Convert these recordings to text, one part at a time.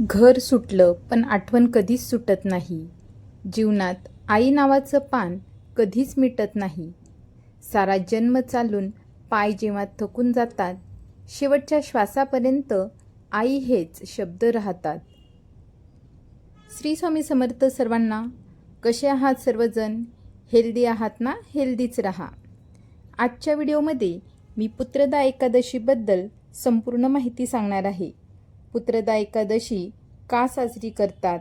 घर सुटलं पण आठवण कधीच सुटत नाही. जीवनात आई नावाचं पान कधीच मिटत नाही. सारा जन्म चालून पाय जेव्हा थकून जातात शेवटच्या श्वासापर्यंत आई हेच शब्द राहतात. श्री स्वामी समर्थ सर्वांना कसे आहात सर्वजण? हेल्दी आहात ना? हेल्दीच राहा. आजच्या व्हिडिओमध्ये मी पुत्रदा एकादशीबद्दल संपूर्ण माहिती सांगणार आहे. पुत्रदा एकादशी का साजरी करतात?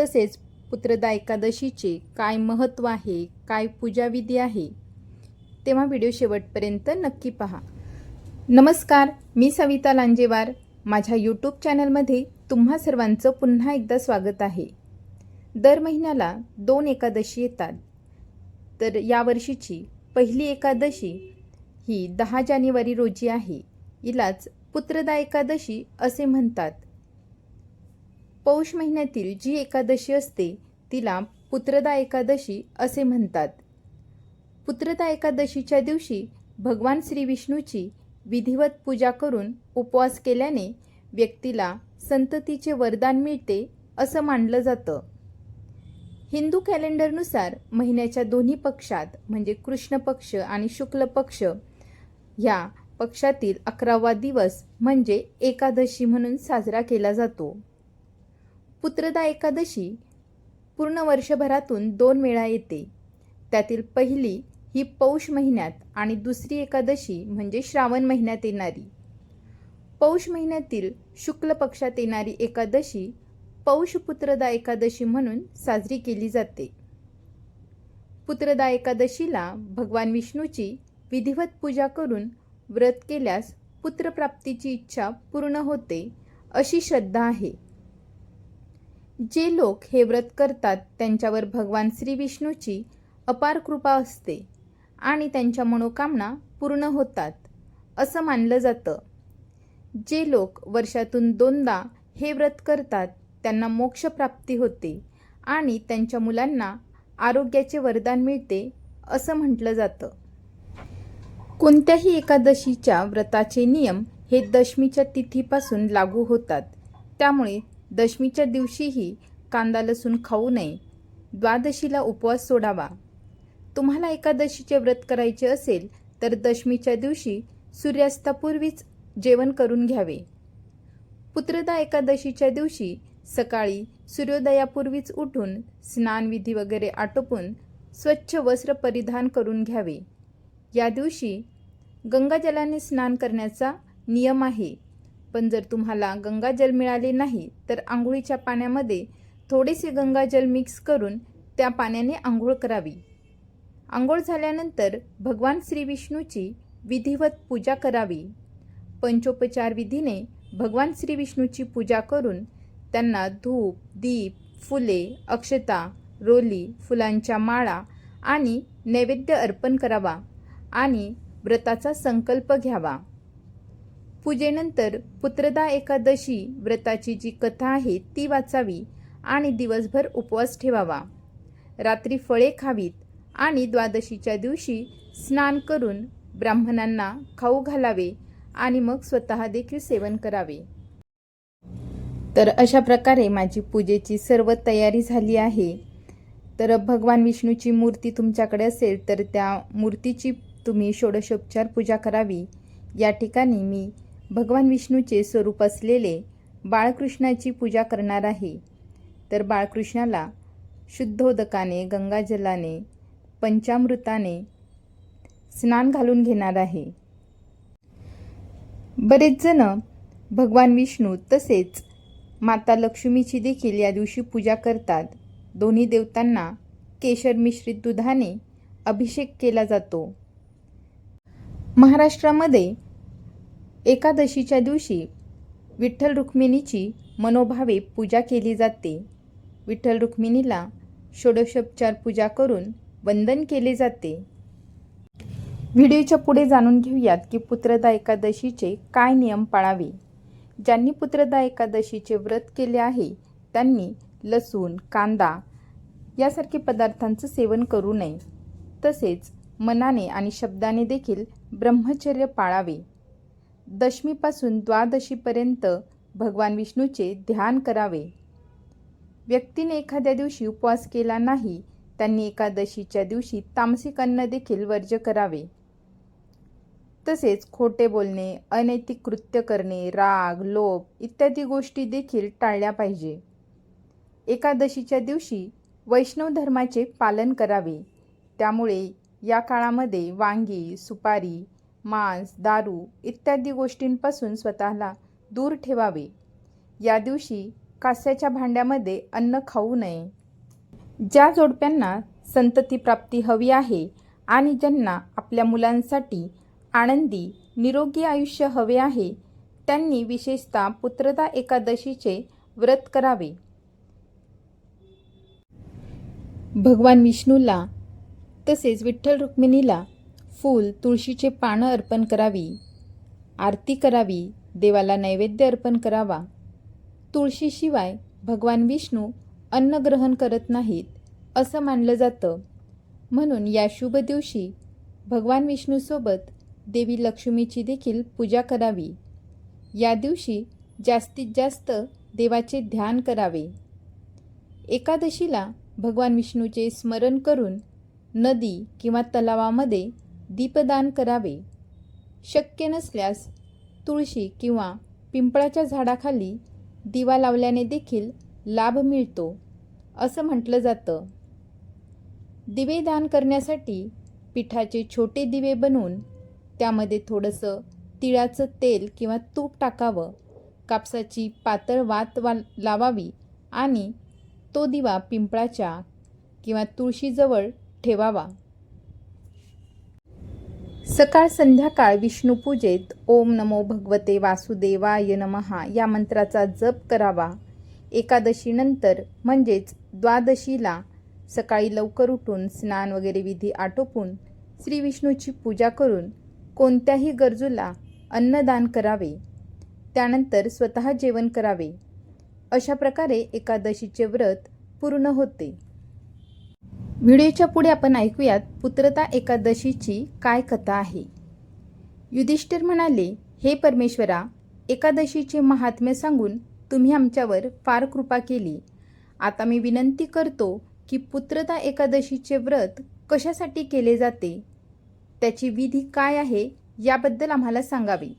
तसेच पुत्रदा एकादशीचे काय महत्त्व आहे? काय पूजाविधी आहे? तेव्हा व्हिडिओ शेवटपर्यंत नक्की पहा. नमस्कार मी सविता लांजेवार. माझ्या यूट्यूब चॅनलमध्ये तुम्हा सर्वांचं पुन्हा एकदा स्वागत आहे. दर महिन्याला दोन एकादशी येतात. तर यावर्षीची पहिली एकादशी ही दहा जानेवारी रोजी आहे. हिलाच पुत्रदा एकादशी असे म्हणतात. पौष महिन्यातील जी एकादशी असते तिला पुत्रदा एकादशी असे म्हणतात. पुत्रदा एकादशीच्या दिवशी भगवान श्री विष्णूची विधिवत पूजा करून उपवास केल्याने व्यक्तीला संततीचे वरदान मिळते असं मानलं जातं. हिंदू कॅलेंडरनुसार महिन्याच्या दोन्ही पक्षात म्हणजे कृष्ण पक्ष आणि शुक्ल पक्ष ह्या पक्षातील अकरावा दिवस म्हणजे एकादशी म्हणून साजरा केला जातो. पुत्रदा एकादशी पूर्ण वर्षभरातून दोन वेळा येते. त्यातील पहिली ही पौष महिन्यात आणि दुसरी एकादशी म्हणजे श्रावण महिन्यात येणारी. पौष महिन्यातील शुक्ल पक्षात येणारी एकादशी पौष पुत्रदा एकादशी म्हणून साजरी केली जाते. पुत्रदा एकादशीला भगवान विष्णूची विधिवत पूजा करून व्रत केल्यास पुत्रप्राप्तीची इच्छा पूर्ण होते अशी श्रद्धा आहे. जे लोक हे व्रत करतात त्यांच्यावर भगवान श्री विष्णूची अपार कृपा असते आणि त्यांच्या मनोकामना पूर्ण होतात असं मानलं जातं. जे लोक वर्षातून दोनदा हे व्रत करतात त्यांना मोक्षप्राप्ती होते आणि त्यांच्या मुलांना आरोग्याचे वरदान मिळते असं म्हटलं जातं. कोणत्याही एकादशीच्या व्रताचे नियम हे दशमीच्या तिथीपासून लागू होतात. त्यामुळे दशमीच्या दिवशीही कांदा लसूण खाऊ नये. द्वादशीला उपवास सोडावा. तुम्हाला एकादशीचे व्रत करायचे असेल तर दशमीच्या दिवशी सूर्यास्तापूर्वीच जेवण करून घ्यावे. पुत्रदा एकादशीच्या दिवशी सकाळी सूर्योदयापूर्वीच उठून स्नानविधी वगैरे आटोपून स्वच्छ वस्त्र परिधान करून घ्यावे. या दिवशी गंगाजलाने स्नान करण्याचा नियम आहे. पण जर तुम्हाला गंगाजल मिळाले नाही तर आंघोळीच्या पाण्यामध्ये थोडेसे गंगाजल मिक्स करून त्या पाण्याने आंघोळ करावी. आंघोळ झाल्यानंतर भगवान श्री विष्णूची विधिवत पूजा करावी. पंचोपचार विधीने भगवान श्री विष्णूची पूजा करून त्यांना धूप दीप फुले अक्षता रोली फुलांच्या माळा आणि नैवेद्य अर्पण करावा आणि व्रताचा संकल्प घ्यावा. पूजेनंतर पुत्रदा एकादशी व्रताची जी कथा आहे ती वाचावी आणि दिवसभर उपवास ठेवावा. रात्री फळे खावीत आणि द्वादशीच्या दिवशी स्नान करून ब्राह्मणांना खाऊ घालावे आणि मग स्वतः देखील सेवन करावे. तर अशा प्रकारे माझी पूजेची सर्व तयारी झाली आहे. तर भगवान विष्णूची मूर्ती तुमच्याकडे असेल तर त्या मूर्तीची तुम्ही षोडशोपचार पूजा करावी. या ठिकाणी मी भगवान विष्णूचे स्वरूप असलेले बाळकृष्णाची पूजा करणार आहे. तर बाळकृष्णाला शुद्धोदकाने गंगाजलाने पंचामृताने स्नान घालून घेणार आहे. बरेचजण भगवान विष्णू तसेच माता लक्ष्मीची देखील या दिवशी पूजा करतात. दोन्ही देवतांना केशर मिश्रित दुधाने अभिषेक केला जातो. महाराष्ट्रामध्ये एकादशीच्या दिवशी विठ्ठल रुक्मिणीची मनोभावे पूजा केली जाते. विठ्ठल रुक्मिणीला षोडशोपचार पूजा करून वंदन केले जाते. व्हिडिओच्या पुढे जाणून घेऊयात की पुत्रदा एकादशीचे काय नियम पाळावे. ज्यांनी पुत्रदा एकादशीचे व्रत केले आहे त्यांनी लसूण कांदा यासारखे पदार्थांचं सेवन करू नये. तसेच मनाने आणि शब्दाने देखील ब्रह्मचर्य पाळावे. दशमीपासून द्वादशीपर्यंत भगवान विष्णूचे ध्यान करावे. व्यक्तीने एखाद्या दिवशी उपवास केला नाही त्यांनी एकादशीच्या दिवशी तामसिक अन्न देखील वर्ज्य करावे. तसेच खोटे बोलणे अनैतिक कृत्य करणे राग लोभ इत्यादी गोष्टी देखील टाळल्या पाहिजे. एकादशीच्या दिवशी वैष्णव धर्माचे पालन करावे. त्यामुळे या काळामध्ये वांगी सुपारी मांस दारू इत्यादी गोष्टींपासून स्वतःला दूर ठेवावे. या दिवशी कास्याच्या भांड्यामध्ये अन्न खाऊ नये. ज्या जोडप्यांना संतती प्राप्ती हवी आहे आणि ज्यांना आपल्या मुलांसाठी आनंदी निरोगी आयुष्य हवे आहे त्यांनी विशेषतः पुत्रदा एकादशीचे व्रत करावे. भगवान विष्णूला तसेच विठ्ठल रुक्मिणीला फूल तुळशीचे पानं अर्पण करावी. आरती करावी देवाला नैवेद्य अर्पण करावा. तुळशीशिवाय भगवान विष्णू अन्न ग्रहण करत नाहीत असं मानलं जातं. म्हणून या शुभ दिवशी भगवान विष्णूसोबत देवी लक्ष्मीची देखील पूजा करावी. या दिवशी जास्तीत जास्त देवाचे ध्यान करावे. एकादशीला भगवान विष्णूचे स्मरण करून नदी किंवा तलावामध्ये दीपदान करावे. शक्य नसल्यास तुळशी किंवा पिंपळाच्या झाडाखाली दिवा लावल्याने देखील लाभ मिळतो असं म्हटलं जातं. दिवे दान करण्यासाठी पिठाचे छोटे दिवे बनवून त्यामध्ये थोडंसं तिळाचं तेल किंवा तूप टाकावं. कापसाची पातळ वात वा लावावी आणि तो दिवा पिंपळाच्या किंवा तुळशीजवळ ठेवावा. सकाळ संध्याकाळ विष्णुपूजेत ओम नमो भगवते वासुदेवाय नमहा या मंत्राचा जप करावा. एकादशीनंतर म्हणजेच द्वादशीला सकाळी लवकर उठून स्नान वगैरे विधी आटोपून श्री विष्णूची पूजा करून कोणत्याही गरजूला अन्नदान करावे. त्यानंतर स्वतः जेवण करावे. अशा प्रकारे एकादशीचे व्रत पूर्ण होते. व्हिडिओच्या पुढे आपण ऐकूयात पुत्रता एकादशीची काय कथा आहे. युधिष्ठिर म्हणाले हे परमेश्वरा एकादशीचे महात्म्य सांगून तुम्ही आमच्यावर फार कृपा केली. आता मी विनंती करतो की पुत्रता एकादशीचे व्रत कशासाठी केले जाते? त्याची विधी काय आहे याबद्दल आम्हाला सांगावे.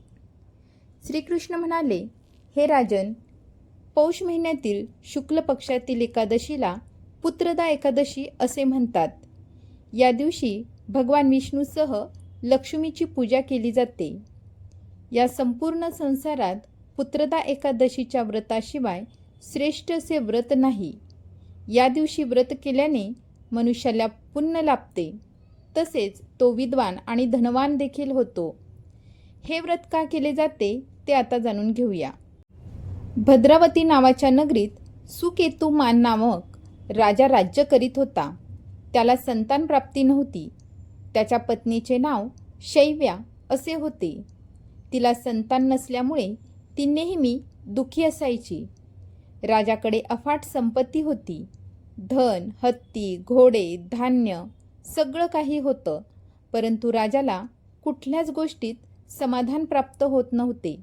श्रीकृष्ण म्हणाले हे राजन पौष महिन्यातील शुक्ल पक्षातील एकादशीला पुत्रदा एकादशी असे म्हणतात. या दिवशी भगवान विष्णूसह लक्ष्मीची पूजा केली जाते. या संपूर्ण संसारात पुत्रदा एकादशीच्या व्रताशिवाय श्रेष्ठ असे व्रत नाही. या दिवशी व्रत केल्याने मनुष्याला पुण्य लाभते. तसेच तो विद्वान आणि धनवान देखील होतो. हे व्रत का केले जाते ते आता जाणून घेऊया. भद्रावती नावाच्या नगरीत सुकेतुमान नामक राजा राज्य करीत होता. त्याला संतान प्राप्ती नव्हती. त्याच्या पत्नीचे नाव शैव्या असे होते. तिला संतान नसल्यामुळे ती नेहमी दुःखी असायची. राजाकडे अफाट संपत्ती होती. धन हत्ती घोडे धान्य सगळं काही होतं परंतु राजाला कुठल्याच गोष्टीत समाधान प्राप्त होत नव्हते.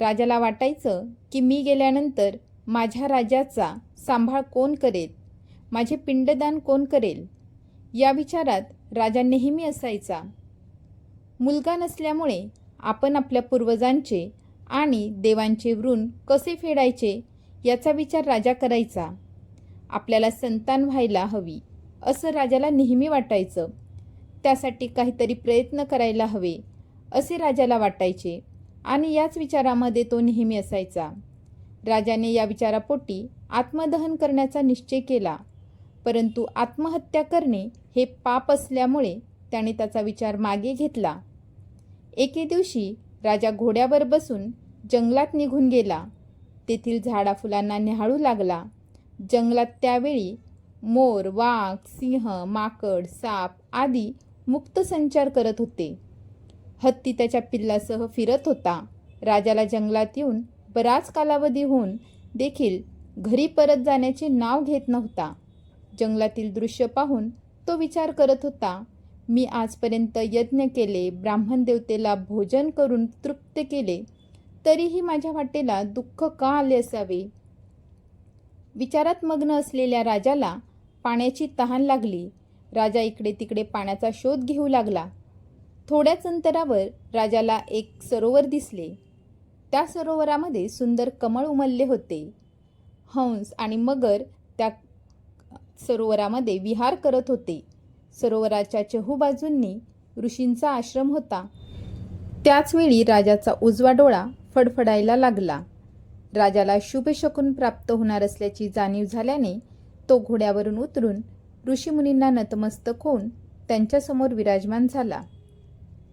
राजाला वाटायचं की मी गेल्यानंतर माझ्या राजाचा सांभाळ कोण करेल? माझे पिंडदान कोण करेल? या विचारात राजा नेहमी असायचा. मुलगा नसल्यामुळे आपण आपल्या पूर्वजांचे आणि देवांचे वृण कसे फेडायचे याचा विचार राजा करायचा. आपल्याला संतान व्हायला हवी असं राजाला नेहमी वाटायचं. त्यासाठी काहीतरी प्रयत्न करायला हवे असे राजाला वाटायचे आणि याच विचारामध्ये तो नेहमी असायचा. राजाने या विचारापोटी आत्मदहन करण्याचा निश्चय केला. परंतु आत्महत्या करणे हे पाप असल्यामुळे त्याने त्याचा विचार मागे घेतला. एके दिवशी राजा घोड्यावर बसून जंगलात निघून गेला. तेथील झाडाफुलांना न्याहाळू लागला. जंगलात त्यावेळी मोर वाघ सिंह माकड साप आदी मुक्त संचार करत होते. हत्ती त्याच्या पिल्लासह फिरत होता. राजाला जंगलात येऊन बराच कालावधी होऊन देखील घरी परत जाण्याचे नाव घेत नव्हता. जंगलातील दृश्य पाहून तो विचार करत होता मी आजपर्यंत यज्ञ केले ब्राह्मण देवतेला भोजन करून तृप्त केले तरीही माझ्या वाटेला दुःख का आले असावे? विचारात मग्न असलेल्या राजाला पाण्याची तहान लागली. राजा इकडे तिकडे पाण्याचा शोध घेऊ लागला. थोड्याच अंतरावर राजाला एक सरोवर दिसले. त्या सरोवरामध्ये सुंदर कमळ उमलले होते. हंस आणि मगर त्या सरोवरामध्ये विहार करत होते. सरोवराच्या चहूबाजूंनी ऋषींचा आश्रम होता. त्याचवेळी राजाचा उजवा डोळा फडफडायला लागला. राजाला शुभ शकून प्राप्त होणार असल्याची जाणीव झाल्याने तो घोड्यावरून उतरून ऋषीमुनींना नतमस्तक होऊन त्यांच्यासमोर विराजमान झाला.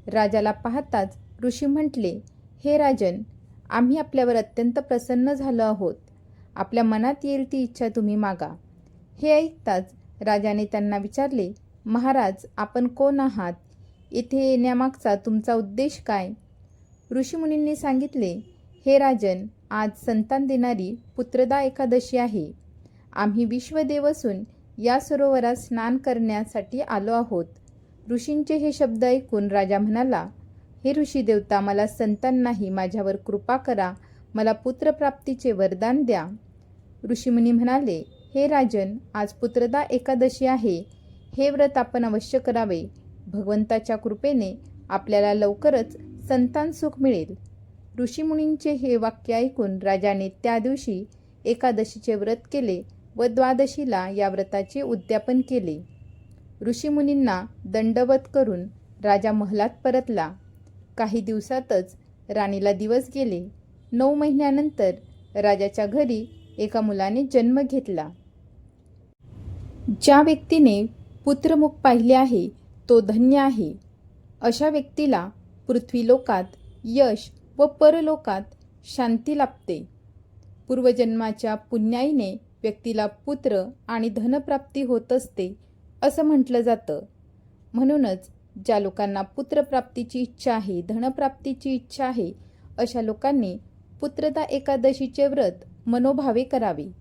राजाला पाहताच ऋषी म्हटले हे राजन आम्ही आपल्यावर अत्यंत प्रसन्न झालो आहोत. आपल्या मनात येईल ती इच्छा तुम्ही मागा. हे ऐकताच राजाने त्यांना विचारले महाराज आपण कोण आहात? इथे येण्यामागचा तुमचा उद्देश काय? ऋषीमुनींनी सांगितले हे राजन आज संतान देणारी पुत्रदा एकादशी आहे. आम्ही विश्वदेव असून या सरोवरात स्नान करण्यासाठी आलो आहोत. ऋषींचे हे शब्द ऐकून राजा म्हणाला हे ऋषी देवता मला संतान नाही माझ्यावर कृपा करा. मला पुत्रप्राप्तीचे वरदान द्या. ऋषीमुनी म्हणाले हे राजन आज पुत्रदा एकादशी आहे. हे व्रत आपण अवश्य करावे. भगवंताच्या कृपेने आपल्याला लवकरच संतान सुख मिळेल. ऋषीमुनींचे हे वाक्य ऐकून राजाने त्या दिवशी एकादशीचे व्रत केले व द्वादशीला या व्रताचे उद्यापन केले. ऋषीमुनींना दंडवत करून राजा महलात परतला. काही दिवसातच राणीला दिवस गेले. नऊ महिन्यानंतर राजाच्या घरी एका मुलाने जन्म घेतला. ज्या व्यक्तीने पुत्रमुख पाहिले आहे तो धन्य आहे. अशा व्यक्तीला पृथ्वीलोकात यश व परलोकात शांती लाभते. पूर्वजन्माच्या पुण्याईने व्यक्तीला पुत्र आणि धनप्राप्ती होत असते असं म्हटलं जातं. म्हणूनच ज्या लोकांना पुत्रप्राप्तीची इच्छा आहे धनप्राप्तीची इच्छा आहे अशा लोकांनी पुत्रता एकादशीचे व्रत मनोभावे करावे.